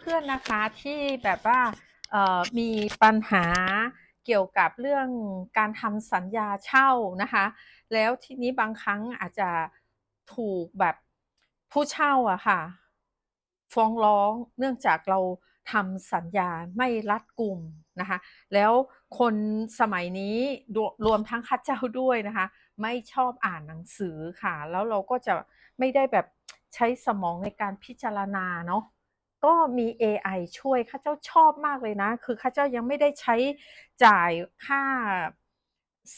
เพื่อนๆนะคะที่แบบว่ามีปัญหาเกี่ยวกับเรื่องการทำสัญญาเช่านะคะ แล้วทีนี้บางครั้งอาจจะถูกแบบผู้เช่าอะค่ะ ฟ้องร้องเนื่องจากเราทำสัญญาไม่รัดกุมนะคะ แล้วคนสมัยนี้รวรวมทั้งข้าเจ้าด้วยนะคะ ไม่ชอบอ่านหนังสือค่ะ แล้วเราก็จะไม่ได้แบบใช้สมองในการพิจารณาเนาะ ก็มี AI ช่วยข้าเจ้าชอบมากเลยนะ คือข้าเจ้ายังไม่ได้ใช้จ่ายค่า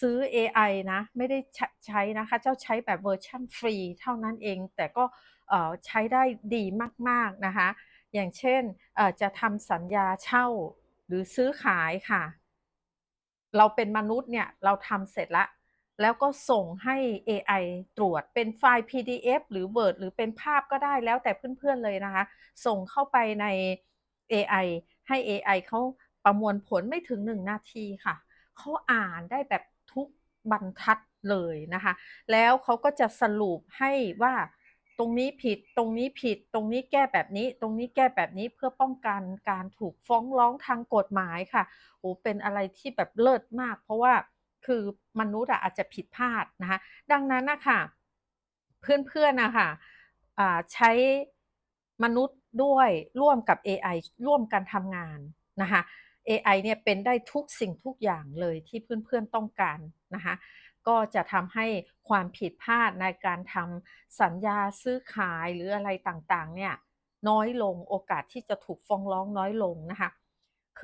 ซื้อ AI นะ ไม่ได้ใช้ชนะข้าเจ้าใช้แบบเวอร์ชันฟรีเท่านั้นเอง แต่ก็เอ่อใช้ได้ดีมากๆนะคะ อย่างเช่นเอ่อจะทำสัญญาเช่าหรือซื้อขายค่ะ เราเป็นมนุษย์เนี่ย เราทำเสร็จแล้ว แล้วก็ส่งให้ AI ตรวจเป็นไฟล์ PDF หรือ Word หรือเป็นภาพก็ได้แล้วแต่เพื่อนๆเลยนะคะ ส่งเข้าไปใน AI ให้ AI เขาประมวลผลไม่ถึง 1 นาทีค่ะ เขาอ่านได้แบบทุกบรรทัดเลยนะคะ แล้วเขาก็จะสรุปให้ว่าตรงนี้ผิด ตรงนี้ผิด ตรงนี้แก้แบบนี้ ตรงนี้แก้แบบนี้เพื่อป้องกันการถูกฟ้องร้องทางกฎหมายค่ะ โอ้ เป็นอะไรที่แบบเลิศมาก เพราะว่า คือมนุษย์อาจจะผิดพลาดนะคะ ดังนั้นนะคะเพื่อนๆน่ะค่ะใช้มนุษย์ด้วยร่วมกับ AI ร่วมกันทำงานนะคะ AI เนี่ยเป็นได้ทุกสิ่งทุกอย่างเลยที่เพื่อนๆต้องการนะคะก็จะทำให้ความผิดพลาดในการทำสัญญาซื้อขายหรืออะไรต่างๆเนี่ยน้อยลงโอกาสที่จะถูกฟ้องร้องน้อยลงนะคะ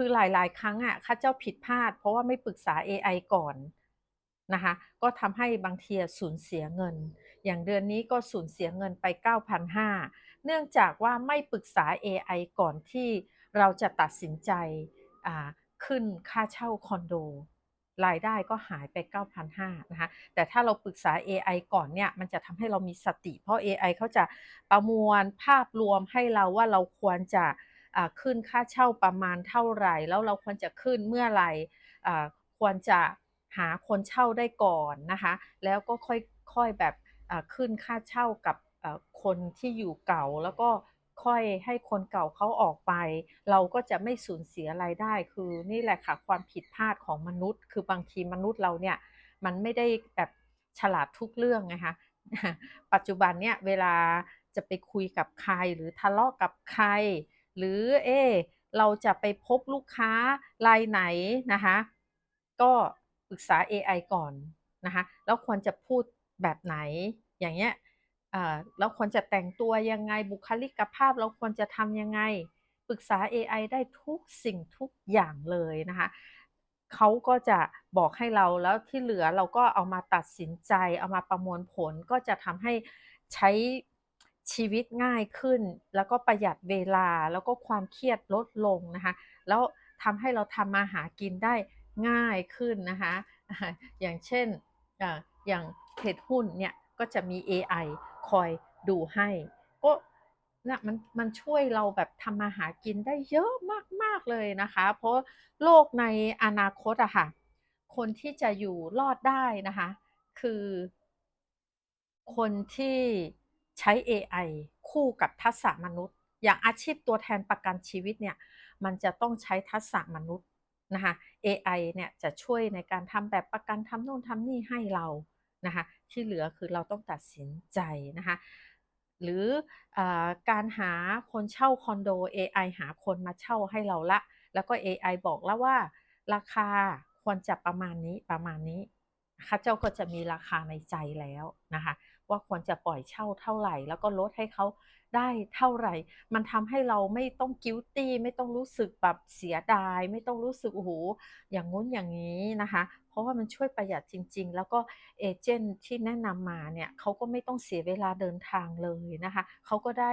คือหลาย ๆ ครั้งอะข้าเจ้าผิดพลาด เพราะว่าไม่ปรึกษา AI ก่อนนะคะ ก็ทำให้บางทีสูญเสียเงิน อย่างเดือนนี้ก็สูญเสียเงินไป 9,500 เนื่องจากว่าไม่ปรึกษา AI ก่อนที่เราจะตัดสินใจขึ้นค่าเช่าคอนโด รายได้ก็หายไป 9,500นะคะ แต่ถ้าเราปรึกษา AI ก่อนเนี่ย มันจะทำให้เรามีสติ เพราะ AI เขาจะประมวลภาพรวมให้เราว่าเราควรจะ ขึ้นค่าเช่าประมาณเท่าไหร่ แล้วเราควรจะขึ้นเมื่อไหร่ควรจะหาคนเช่าได้ก่อนนะคะแล้วก็ค่อยค่อยแบบขึ้นค่าเช่ากับคนที่อยู่เก่าแล้วก็ค่อยให้คนเก่าเขาออกไป เราก็จะไม่สูญเสียรายได้ คือนี่แหละค่ะความผิดพลาดของมนุษย์ คือบางทีมนุษย์เราเนี่ยมันไม่ได้แบบฉลาดทุกเรื่องไงคะปัจจุบันเนี่ยเวลาจะไปคุยกับใครหรือทะเลาะกับใคร หรือเอเราจะไปพบลูกค้ารายไหนนะคะก็ปรึกษา AI ก่อนนะคะแล้วควรจะพูดแบบไหนอย่างเงี้ยอ่าแล้วควรจะแต่งตัวยังไงบุคลิกภาพเราควรจะทำยังไงปรึกษา AI ได้ทุกสิ่งทุกอย่างเลยนะคะเขาก็จะบอกให้เราแล้วที่เหลือเราก็เอามาตัดสินใจ เอามาประมวลผลก็จะทำให้ใช้ ชีวิตง่ายขึ้น แล้วก็ประหยัดเวลาแล้วก็ความเครียดลดลงนะคะแล้วทำให้เราทำมาหากินได้ง่ายขึ้นนะคะอย่างเช่นอย่างเทรดหุ้นเนี่ยก็จะมี AI คอยดูให้ ก็น่ะมันมันช่วยเราแบบทำมาหากินได้เยอะมาก ๆ เลยนะคะ เพราะโลกในอนาคตอะค่ะ คนที่จะอยู่รอดได้นะคะ คือ คนที่ ใช้ AI คู่กับทักษะมนุษย์ อย่างอาชีพตัวแทนประกันชีวิตเนี่ยมันจะต้องใช้ทักษะมนุษย์นะคะ AI เนี่ยจะช่วยในการทำแบบประกันทำโน่นทำนี่ให้เรานะคะที่เหลือคือเราต้องตัดสินใจนะคะหรืออการหาคนเช่าคอนโด AI หาคนมาเช่าให้เราละ แล้วก็ AI บอกแล้วว่าราคาควรจะประมาณนี้ประมาณนี้ ข้าเจ้าก็จะมีราคาในใจแล้วนะคะว่าควรจะปล่อยเช่าเท่าไหร่ แล้วก็ลดให้เขาได้เท่าไรมันทำให้เราไม่ต้อง guilty ไม่ต้องรู้สึกแบบเสียดาย ไม่ต้องรู้สึกโอ้โฮอย่างงู้นอย่างงี้นะคะ เพราะว่ามันช่วยประหยัดจริง ๆ แล้วก็เอเจนต์ที่แนะนำมาเนี่ยเขาก็ไม่ต้องเสียเวลาเดินทางเลยนะคะเขาก็ได้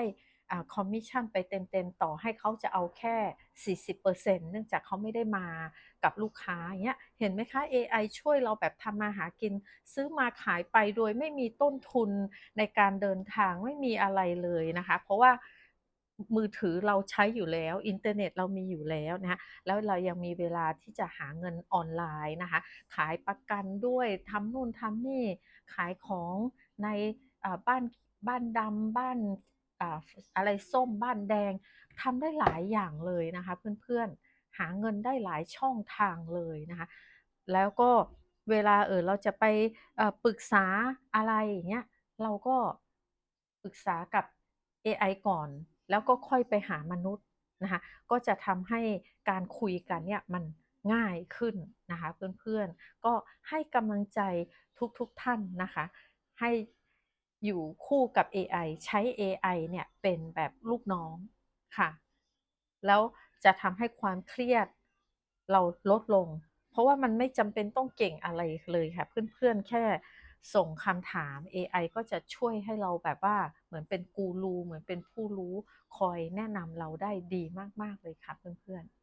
คอมมิชชั่นไปเต็มๆ ต่อให้เขาจะเอาแค่ 40%เนื่องจากเขาไม่ได้มากับลูกค้าอย่างเงี้ยเห็นไหมคะ AI ช่วยเราแบบทำมาหากิน ซื้อมาขายไปโดยไม่มีต้นทุนในการเดินทางไม่มีอะไรเลยนะคะ เพราะว่ามือถือเราใช้อยู่แล้ว อินเทอร์เน็ตเรามีอยู่แล้วนะคะแล้วเรายังมีเวลาที่จะหาเงินออนไลน์นะคะ ขายประกันด้วยทำนู่นทำนี่ขายของในบ้านบ้านดำบ้าน อะไรส้มบ้านแดงทำได้หลายอย่างเลยนะคะ เพื่อนๆหาเงินได้หลายช่องทางเลยนะคะ แล้วก็เวลาเออเราจะไปปรึกษาอะไรอย่างเงี้ยเราก็ปรึกษากับ AI ก่อน แล้วก็ค่อยไปหามนุษย์นะคะก็จะทำให้การคุยกันเนี่ยมันง่ายขึ้นนะคะเพื่อนๆก็ให้กำลังใจทุกๆท่านนะคะ ให้ อยู่คู่กับ AI ใช้ AI เนี่ยเป็นแบบลูกน้องค่ะ แล้วจะทำให้ความเครียดเราลดลง เพราะว่ามันไม่จำเป็นต้องเก่งอะไรเลยค่ะ เพื่อนๆ แค่ส่งคำถาม AI ก็จะช่วยให้เราแบบว่าเหมือนเป็นกูรูเหมือนเป็นผู้รู้คอยแนะนำเราได้ดีมาก ๆ เลยค่ะเพื่อนๆ